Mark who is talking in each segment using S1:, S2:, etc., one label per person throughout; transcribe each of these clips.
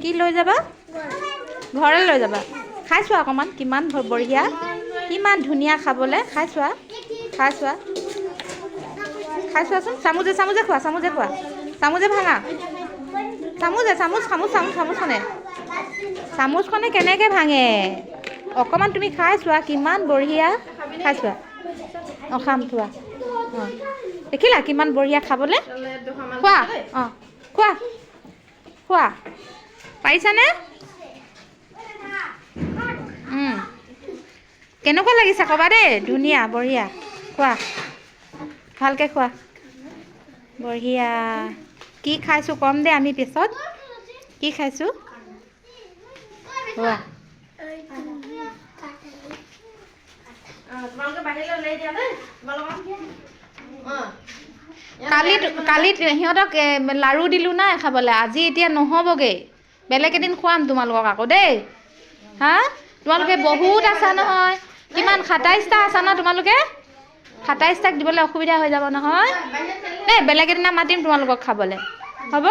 S1: কি লৈ যাবা? ঘৰলৈ লৈ যাবা। খাই চোৱা অকণমান কিমান বঢ়িয়া। কিমান ধুনীয়া খাবলৈ। খাই চোৱা। খাই চোৱা। খাই চোৱাচোন। চামুচে চামুচে খোৱা চামুচে খোৱা। চামুচে ভাঙা। চামুচে চামুচ চামুচ চামুচ চামুচখনে চামুচখনে কেনেকৈ ভাঙে? অকণমান তুমি খাই চোৱা কিমান বঢ়িয়া। খাই চোৱা। অঁ খাম থোৱা অঁ। দেখিলা কিমান বঢ়িয়া খাবলৈ? খোৱা। অঁ খোৱা। খোৱা। পাৰিছানে উম। কেনেকুৱা লাগিছে ক'বা দেই? ধুনীয়া বঢ়িয়া। খোৱা। ভালকৈ খোৱা। বঢ়িয়া। কি খাইছোঁ ক'ম দে আমি পিছত। কি খাইছোঁ? খোৱা।
S2: দেই
S1: কালি কালিত সিহঁতক লাৰু দিলোঁ নাই খাবলৈ। আজি এতিয়া নহ'বগৈ বেলেগ এদিন খুৱাম তোমালোকক আকৌ দেই। হা? তোমালোকে বহুত আছা নহয়। কিমান সাতাইছটা আছা ন তোমালোকে? সাতাইছটাক দিবলৈ অসুবিধা হৈ যাব নহয়। দেই বেলেগ এদিনা মাতিম তোমালোকক খাবলৈ। হ'ব?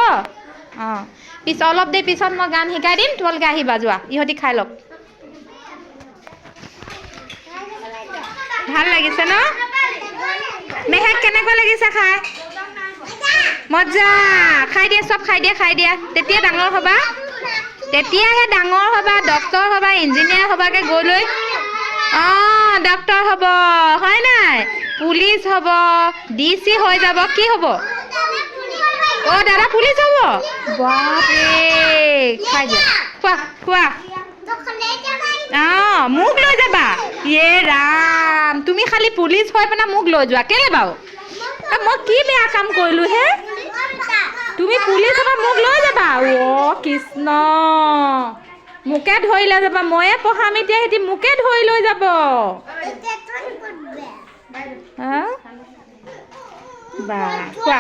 S1: অঁ। পিছ, অলপ দেৰি পিছত মই গান শিকাই দিম, তোমালোকে আহিবা, যোৱা। ইহঁতি খাই লওক। ভালো লাগিছে ন? মেহেক কেনেকুৱা লাগিছে খাই? মজা খাই দিয়া, চব খাই দিয়া খাই দিয়া। তেতিয়া ডাঙৰ হ'বা। তেতিয়াহে ডাঙৰ হ'বা ডক্তৰ হ'বা, ইঞ্জিনিয়াৰ হ'বাগে গৈ লৈ অঁ ডক্তৰ হ'ব, হয় নাই? পুলিচ হ'ব ডি চি হৈ যাব, কি হ'ব? অ' দাদা, পুলিচ হ'ব? বাপৰে, খাই দিয়া খোৱা খোৱা। অঁ, মোক লৈ যাবা। ইয়ে ৰাম। তুমি খালি পুলিচ হৈ পেলাই মোক লৈ যোৱা। কেলে বাৰু? মই কি বেয়া কাম কৰিলোঁ হে? তুমি পুলিচ মোক লৈ যাবা। অ' কৃষ্ণ। মোকে ধৰি লৈ যাবা। ময়ে পঢ়াম এতিয়া সিহঁতি মোকে ধৰি লৈ যাব? বা কোৱা।